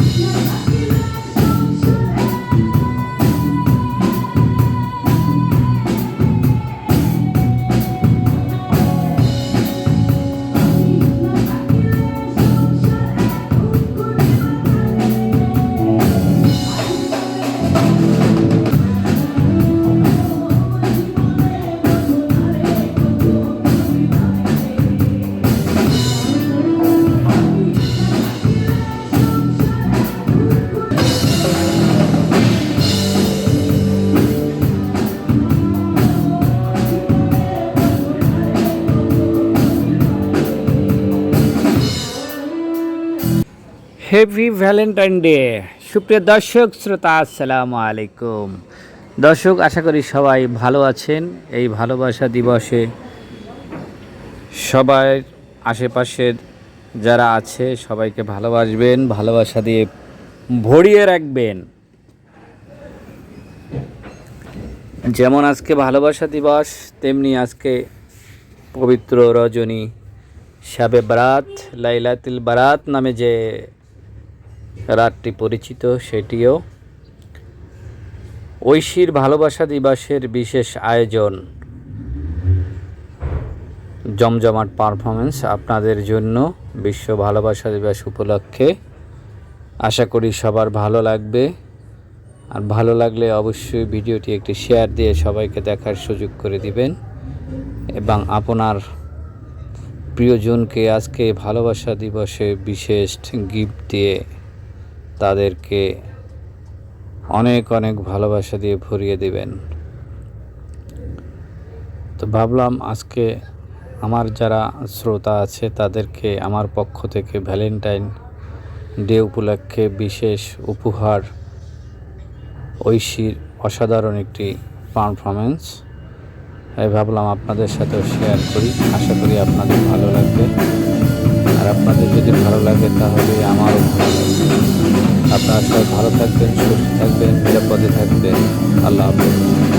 you. Happy Valentine day সুপ্রিয় দর্শক, শ্রোতা, আসসালামু আলাইকুম। দর্শক, আশা করি সবাই ভালো আছেন। এই ভালোবাসা দিবসে সবাই আশেপাশে যারা আছে, সবাইকে ভালোবাসবেন, ভালোবাসা দিয়ে ভরিয়ে রাখবেন। যেমন আজকে ভালোবাসা দিবস, তেমনি আজকে পবিত্র রজনী শাবে বারাত, লাইলাতিল বারাত নামে যে রাতটি পরিচিত, সেটিও ঐশীর ভালোবাসা দিবসের বিশেষ আয়োজন। জমজমাট পারফরমেন্স আপনাদের জন্য বিশ্ব ভালোবাসা দিবস উপলক্ষে। আশা করি সবার ভালো লাগবে। আর ভালো লাগলে অবশ্যই ভিডিওটি একটি শেয়ার দিয়ে সবাইকে দেখার সুযোগ করে দিবেন। এবং আপনার প্রিয়জনকে আজকে ভালোবাসা দিবসে বিশেষ গিফট দিয়ে তাদেরকে অনেক অনেক ভালোবাসা দিয়ে ভরিয়ে দিবেন। তো ভাবলাম আজকে আমার যারা শ্রোতা আছে, তাদেরকে আমার পক্ষ থেকে ভ্যালেন্টাইন ডে উপলক্ষে বিশেষ উপহার, ঐশীর অসাধারণ একটি পারফরমেন্স ভাবলাম আপনাদের সাথেও শেয়ার করি। আশা করি আপনাদের ভালো লাগবে। আর আপনাদের যদি ভালো লাগে তাহলে আমারও ভালো লাগবে আপনারা সবাই ভালো থাকবেন, সুস্থ থাকবেন, নিরাপদে থাকবেন। আল্লাহ হাফেজ।